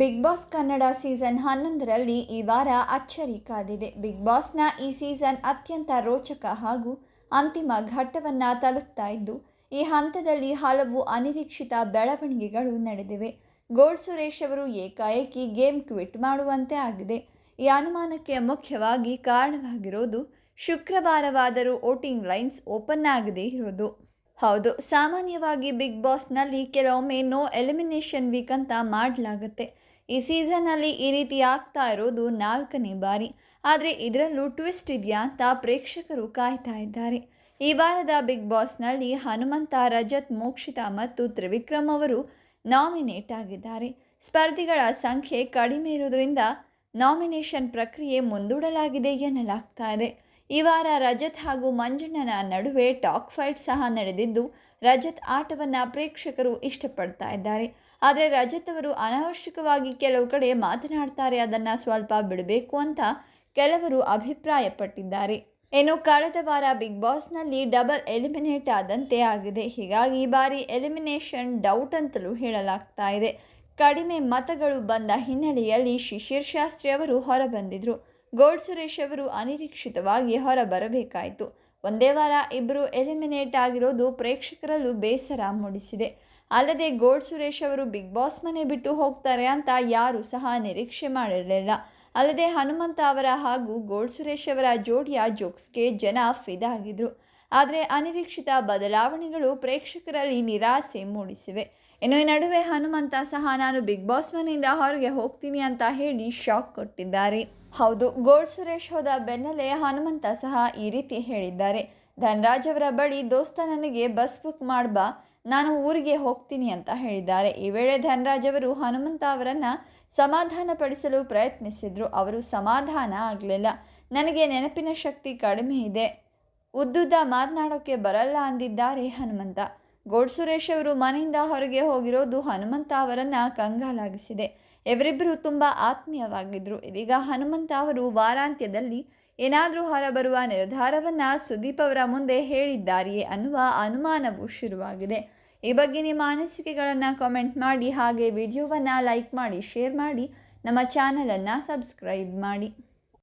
Big boss Kannada season ಹನ್ನೊಂದರಲ್ಲಿ ಈ ವಾರ ಅಚ್ಚರಿ ಕಾದಿದೆ. ಬಿಗ್ ಬಾಸ್ನ ಈ ಸೀಸನ್ ಅತ್ಯಂತ ರೋಚಕ ಹಾಗೂ ಅಂತಿಮ ಘಟ್ಟವನ್ನು ತಲುಪ್ತಾ ಇದ್ದು, ಈ ಹಂತದಲ್ಲಿ ಹಲವು ಅನಿರೀಕ್ಷಿತ ಬೆಳವಣಿಗೆಗಳು ನಡೆದಿವೆ. ಗೋಲ್ಡ್ ಸುರೇಶ್ ಅವರು ಏಕಾಏಕಿ ಗೇಮ್ ಕ್ವಿಟ್ ಮಾಡುವಂತೆ ಆಗಿದೆ. ಈ ಅನುಮಾನಕ್ಕೆ ಮುಖ್ಯವಾಗಿ ಕಾರಣವಾಗಿರೋದು ಶುಕ್ರವಾರವಾದರೂ ವೋಟಿಂಗ್ ಲೈನ್ಸ್ ಓಪನ್ ಆಗದೇ ಇರೋದು. ಹೌದು, ಸಾಮಾನ್ಯವಾಗಿ ಬಿಗ್ ಬಾಸ್ನಲ್ಲಿ ಕೆಲವೊಮ್ಮೆ ನೋ ಎಲಿಮಿನೇಷನ್ ವೀಕ್ ಅಂತ ಮಾಡಲಾಗುತ್ತೆ. ಈ ಸೀಸನ್ನಲ್ಲಿ ಈ ರೀತಿ ಆಗ್ತಾ ಇರೋದು ನಾಲ್ಕನೇ ಬಾರಿ. ಆದರೆ ಇದರಲ್ಲೂ ಟ್ವಿಸ್ಟ್ ಇದೆಯಾ ಅಂತ ಪ್ರೇಕ್ಷಕರು ಕಾಯ್ತಾ ಇದ್ದಾರೆ. ಈ ವಾರದ ಬಿಗ್ ಬಾಸ್ನಲ್ಲಿ ಹನುಮಂತ, ರಜತ್, ಮೋಕ್ಷಿತಾ ಮತ್ತು ತ್ರಿವಿಕ್ರಮ್ ಅವರು ನಾಮಿನೇಟ್ ಆಗಿದ್ದಾರೆ. ಸ್ಪರ್ಧಿಗಳ ಸಂಖ್ಯೆ ಕಡಿಮೆ ಇರೋದರಿಂದ ನಾಮಿನೇಷನ್ ಪ್ರಕ್ರಿಯೆ ಮುಂದೂಡಲಾಗಿದೆ ಎನ್ನಲಾಗ್ತಾ ಇದೆ. ಈ ವಾರ ರಜತ್ ಹಾಗೂ ಮಂಜಣ್ಣನ ನಡುವೆ ಟಾಕ್ ಫೈಟ್ ಸಹ ನಡೆದಿದ್ದು, ರಜತ್ ಆಟವನ್ನು ಪ್ರೇಕ್ಷಕರು ಇಷ್ಟಪಡ್ತಾ ಇದ್ದಾರೆ. ಆದರೆ ರಜತ್ ಅವರು ಅನಾವಶ್ಯಕವಾಗಿ ಕೆಲವು ಕಡೆ ಮಾತನಾಡ್ತಾರೆ, ಅದನ್ನು ಸ್ವಲ್ಪ ಬಿಡಬೇಕು ಅಂತ ಕೆಲವರು ಅಭಿಪ್ರಾಯಪಟ್ಟಿದ್ದಾರೆ. ಏನು ಕಳೆದ ವಾರ ಬಿಗ್ ಬಾಸ್ನಲ್ಲಿ ಡಬಲ್ ಎಲಿಮಿನೇಟ್ ಆದಂತೆ ಆಗಿದೆ. ಹೀಗಾಗಿ ಈ ಬಾರಿ ಎಲಿಮಿನೇಷನ್ ಡೌಟ್ ಅಂತಲೂ ಹೇಳಲಾಗ್ತಾ ಇದೆ. ಕಡಿಮೆ ಮತಗಳು ಬಂದ ಹಿನ್ನೆಲೆಯಲ್ಲಿ ಶಿಶಿರ್ ಶಾಸ್ತ್ರಿ ಅವರು ಹೊರಬಂದಿದ್ರು. ಗೋಲ್ಡ್ ಸುರೇಶ್ ಅವರು ಅನಿರೀಕ್ಷಿತವಾಗಿ ಹೊರಬರಬೇಕಾಯಿತು. ಒಂದೇ ವಾರ ಇಬ್ಬರು ಎಲಿಮಿನೇಟ್ ಆಗಿರೋದು ಪ್ರೇಕ್ಷಕರಲ್ಲೂ ಬೇಸರ ಮೂಡಿಸಿದೆ. ಅಲ್ಲದೆ ಗೋಡ್ ಸುರೇಶ್ ಅವರು ಬಿಗ್ ಬಾಸ್ ಮನೆ ಬಿಟ್ಟು ಹೋಗ್ತಾರೆ ಅಂತ ಯಾರೂ ಸಹ ನಿರೀಕ್ಷೆ ಮಾಡಿರಲಿಲ್ಲ. ಅಲ್ಲದೆ ಹನುಮಂತ ಅವರ ಹಾಗೂ ಗೋಡ್ ಸುರೇಶ್ ಅವರ ಜೋಡಿಯ ಜೋಕ್ಸ್ಗೆ ಜನ ಫಿದಾಗಿದ್ರು. ಆದರೆ ಅನಿರೀಕ್ಷಿತ ಬದಲಾವಣೆಗಳು ಪ್ರೇಕ್ಷಕರಲ್ಲಿ ನಿರಾಸೆ ಮೂಡಿಸಿವೆ. ಇನ್ನು ಈ ನಡುವೆ ಹನುಮಂತ ಸಹ ನಾನು ಬಿಗ್ ಬಾಸ್ ಮನೆಯಿಂದ ಹೊರಗೆ ಹೋಗ್ತೀನಿ ಅಂತ ಹೇಳಿ ಶಾಕ್ ಕೊಟ್ಟಿದ್ದಾರೆ. ಹೌದು ಗೋಲ್ಡ್ ಸುರೇಶ್ ಹೋದ ಬೆನ್ನಲ್ಲೇ ಹನುಮಂತ ಸಹ ಈ ರೀತಿ ಹೇಳಿದ್ದಾರೆ. ಧನರಾಜ್ ಅವರ ಬಳಿ ದೋಸ್ತ ನನಗೆ ಬಸ್ ಬುಕ್ ಮಾಡ್ಬಾ, ನಾನು ಊರಿಗೆ ಹೋಗ್ತೀನಿ ಅಂತ ಹೇಳಿದ್ದಾರೆ. ಈ ವೇಳೆ ಧನರಾಜ್ ಅವರು ಹನುಮಂತ ಅವರನ್ನು ಸಮಾಧಾನಪಡಿಸಲು ಪ್ರಯತ್ನಿಸಿದರು. ಅವರು ಸಮಾಧಾನ ಆಗಲಿಲ್ಲ. ನನಗೆ ನೆನಪಿನ ಶಕ್ತಿ ಕಡಿಮೆ ಇದೆ. ಉದ್ದುದ್ದ ಮಾತನಾಡೋಕ್ಕೆ ಬರಲ್ಲ ಅಂದಿದ್ದಾರೆ ಹನುಮಂತ. ಗೋಡ್ ಸುರೇಶ್ ಅವರು ಮನೆಯಿಂದ ಹೊರಗೆ ಹೋಗಿರೋದು ಹನುಮಂತ ಅವರನ್ನು ಕಂಗಾಲಾಗಿಸಿದೆ. ಇವರಿಬ್ಬರು ತುಂಬ ಆತ್ಮೀಯವಾಗಿದ್ದರು ಇದೀಗ ಹನುಮಂತ ಅವರು ವಾರಾಂತ್ಯದಲ್ಲಿ ಏನಾದರೂ ಹೊರಬರುವ ನಿರ್ಧಾರವನ್ನು ಸುದೀಪ್ ಅವರ ಮುಂದೆ ಹೇಳಿದ್ದಾರೆಯೇ ಅನ್ನುವ ಅನುಮಾನವು ಶುರುವಾಗಿದೆ. ಈ ಬಗ್ಗೆ ನಿಮ್ಮ ಅನಿಸಿಕೆಗಳನ್ನು ಕಾಮೆಂಟ್ ಮಾಡಿ, ಹಾಗೆ ವಿಡಿಯೋವನ್ನು ಲೈಕ್ ಮಾಡಿ ಶೇರ್ ಮಾಡಿ, ನಮ್ಮ ಚಾನಲನ್ನು ಸಬ್ಸ್ಕ್ರೈಬ್ ಮಾಡಿ.